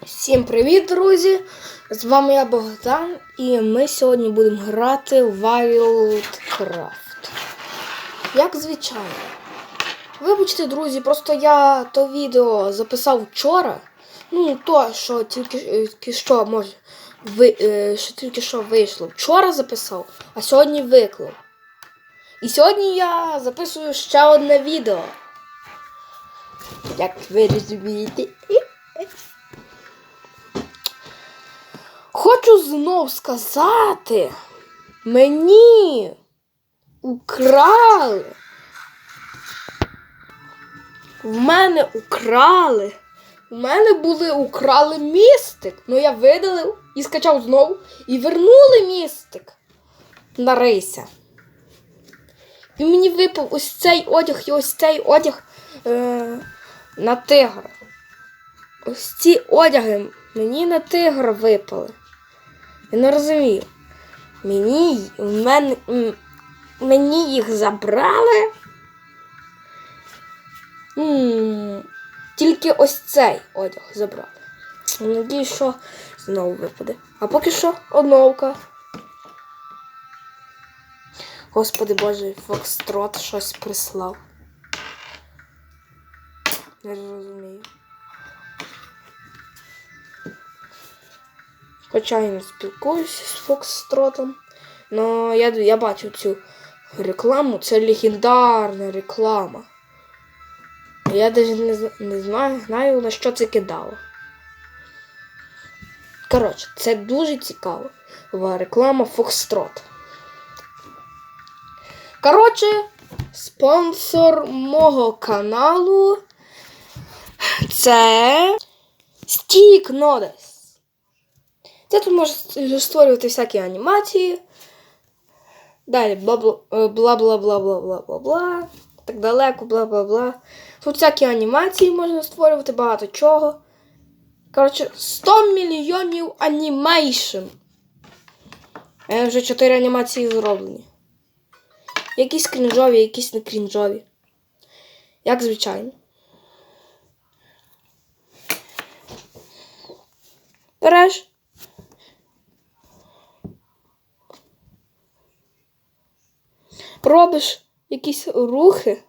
Всім привіт, друзі! З вами я Богдан, і ми сьогодні будемо грати в Wildcraft. Як звичайно. Вибачте, друзі, просто я то відео записав вчора. Ну, то, що тільки е, що може ви, е, що тільки що вийшло. Вчора записав, а сьогодні виклав. І сьогодні я записую ще одне відео. Як ви розумієте. Хочу знов сказати, мені украли. В мене украли. У мене були украли містик. Ну я видалив і скачав знову. І вернули містик на рейся. І мені випав ось цей одяг і ось цей одяг е, на тигра. Ось ці одяги мені на тигра випали. Я не розумію. Мені, в мене, мені їх забрали. Тільки ось цей одяг забрали. Надіюсь, що знову випаде. А поки що одновка. Господи Боже, Фокстрот щось прислав. Не розумію. Хоча я не спілкуюся з Фокстротом. Но я, я бачу цю рекламу, це легендарна реклама. Я навіть не, не знаю, знаю, на що це кидало. Коротше, це дуже цікаво. Реклама Фокстрот. Коротше, спонсор мого каналу це Стік Нодес. Це тут може створювати всякі анімації. Далі бла-бла-бла-бла-бла-бла-бла. Так далеко, бла-бла-бла. Тут всякі анімації можна створювати, багато чого. Коротше, 100 мільйонів анімейшн. Е, Вже 4 анімації зроблені. Якісь крінжові, якісь не крінжові. Як звичайно. Береш. Робиш якісь рухи.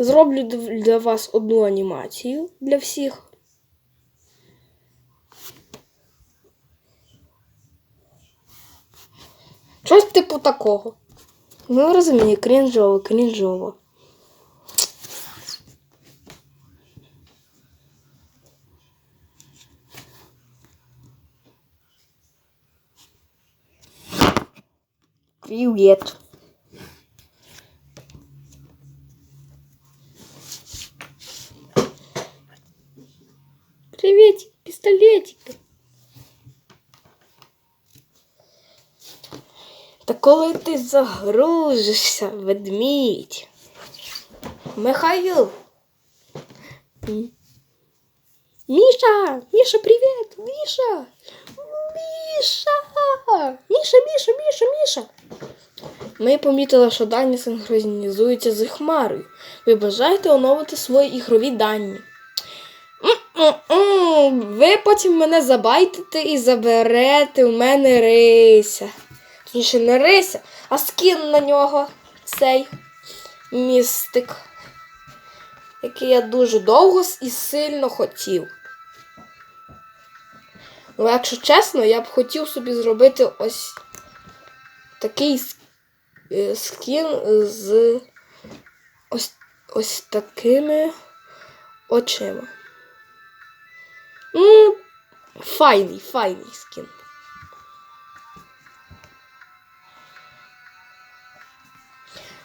Зроблю для вас одну анімацію для всіх. Щось типу такого. Ну, розумію, крінжово, крінжово. Привет. Та коли ти загрузишся, ведмідь? Михаїл. Міша! Міша, привіт! Міша! Міша! Міша, Міша, Міша, Міша! Ми помітили, що дані синхронізуються з хмарою. Ви бажаєте оновити свої ігрові дані. М-м-м, Ви потім мене забайтите і заберете у мене рися. Точніше, не рися, а скін на нього цей містик, який я дуже довго і сильно хотів. Ну, якщо чесно, я б хотів собі зробити ось такий е, скін з ось, ось такими очима. М, файний, файний скін.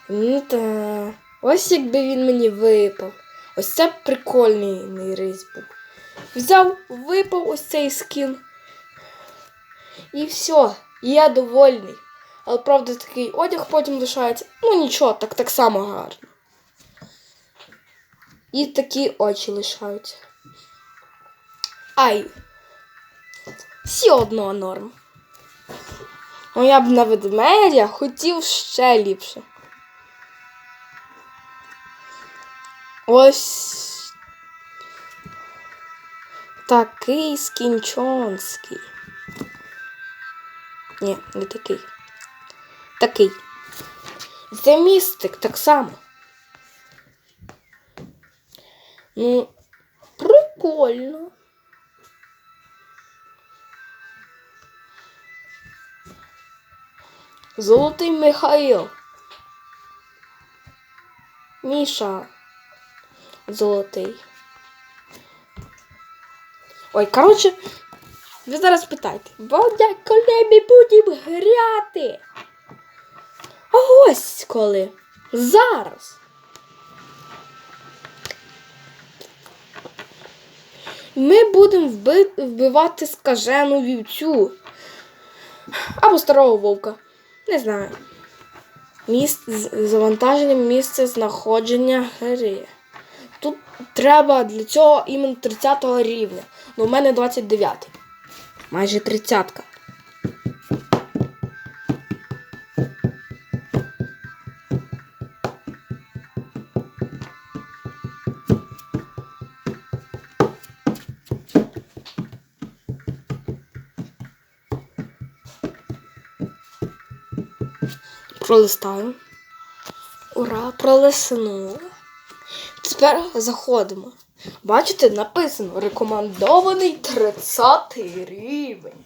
Ну та. Ось якби він мені випав. Ось це прикольний рейс був. Взяв, випав ось цей скін. І все, і я довольний. Але правда такий одяг потім лишається. Ну нічого, так так само гарно. І такі очі лишаються. Ай. Всі одного норм. Ну я б на ведмедя хотів ще ліпше. Ось такий скінчонський. Ні, не такий. Такий. Це містик так само. Ну, прикольно. Золотий Михаїл. Міша. Золотий. Ой, коротше, ви зараз питайте, Бодя, коли ми будемо грати? А ось коли. Зараз. Ми будемо вби... вбивати скажену вівцю. Або старого вовка. Не знаю. Міст з завантаженням місця знаходження гри. Тут треба для цього іменно 30 рівня. Ну, у мене 29. Майже 30. -ка. Пролистаю. Ура, пролиснули. Тепер заходимо. Бачите, написано рекомендований 30 рівень.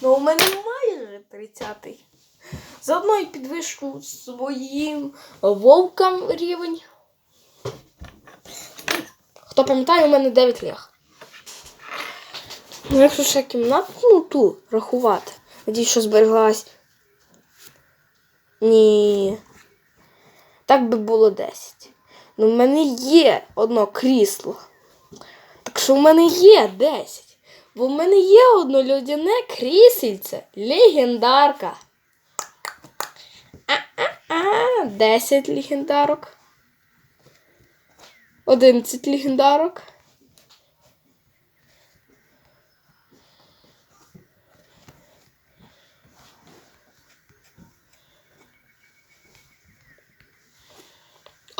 Ну, у мене майже 30. -й. Заодно і підвищу своїм вовкам рівень. Хто пам'ятає, у мене 9 ліг. Ну, якщо ще кімнату, ну ту рахувати. Надіюсь, що збереглась. Ні. Так би було 10. Ну, в мене є одно крісло. Так що в мене є 10. Бо в мене є одно людяне крісельце. Легендарка. А-а-а, 10 легендарок. 11 легендарок.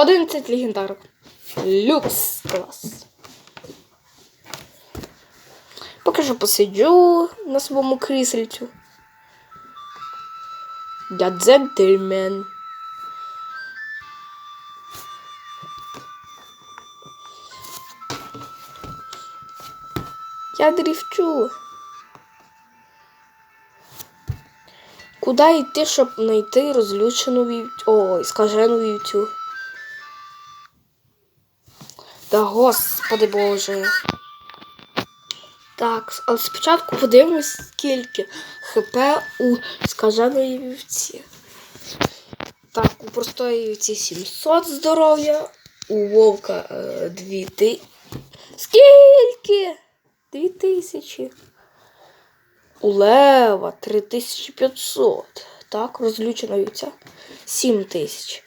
Одинадцять легендарок. Люкс клас. Поки що посиджу на своєму крісельцю. Я джентльмен. Я дрифчу. Куди йти, щоб знайти розлючену вівцю? Ой, скажену вівцю. Та господи боже. Так, але спочатку подивимось, скільки ХП у скаженої вівці. Так, у простої вівці 700 здоров'я, у вовка е, 2000. Скільки? 2000. У лева 3500. Так, розлючена вівця. 7000.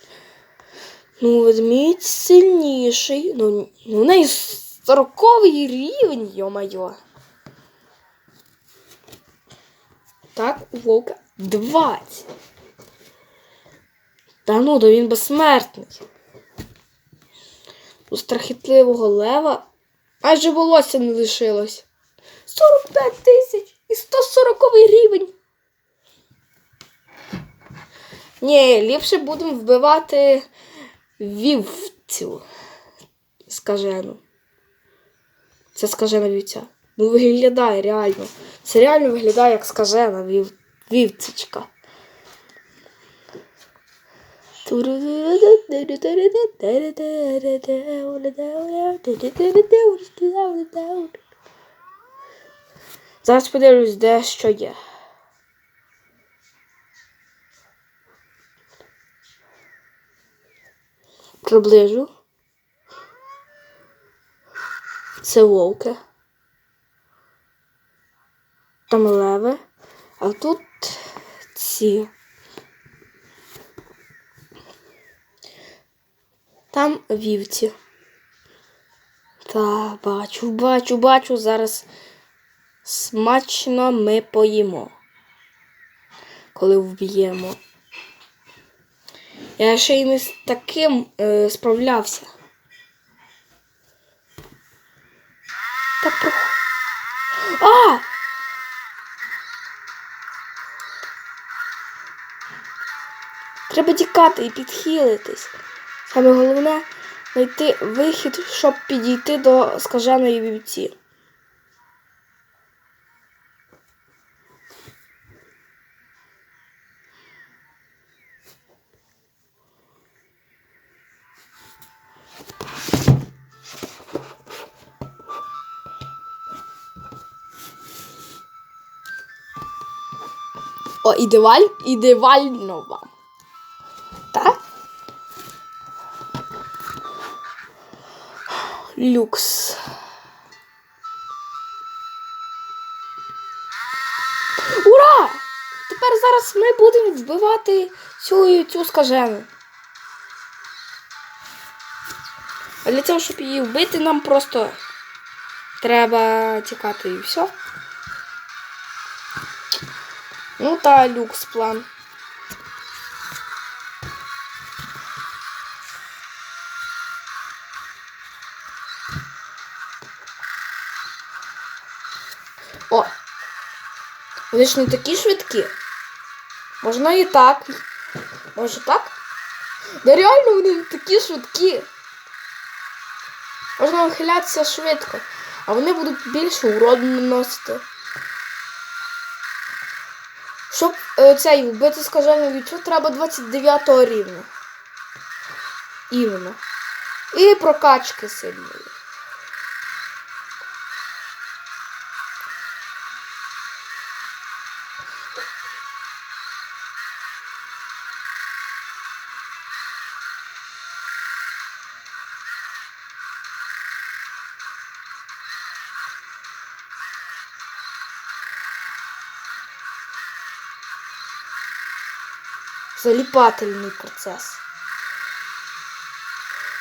Ну, ведмідь сильніший. Ну, ну в неї 40 рівень, йо-майо. Так, у вовка 20. Та ну, то він безсмертний. У страхітливого лева майже волосся не лишилось. 45 тисяч і 140 рівень. Ні, ліпше будемо вбивати вівцю. Скажену. Це скажена вівця. Ну, виглядає реально. Це реально виглядає як скажена вів... вівцечка. Зараз подивлюсь, де що є. Приближу. Це вовки. Там леви. А тут ці. Там вівці. Та, бачу, бачу, бачу. Зараз смачно ми поїмо. Коли вб'ємо. Я ще й не з таким е, справлявся. Так про... А! Треба тікати і підхилитись. Саме головне знайти вихід, щоб підійти до скаженої вівці. О, ідеаль, ідеально вам. Так? Люкс. Ура! Тепер зараз ми будемо вбивати цю, цю скажену. А для цього, щоб її вбити, нам просто треба тікати і все. Ну та люкс план. О! Вони ж не такі швидкі. Можна і так. Може так? Да реально вони не такі швидкі. Можна вихилятися швидко, а вони будуть більше уроду наносити. Щоб е, цей вбити скажену вічу, треба 29 рівня. Іменно. І прокачки сильної. Заліпательний процес.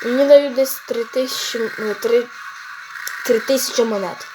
Мені дають десь 3000 е, три- 3000 монет.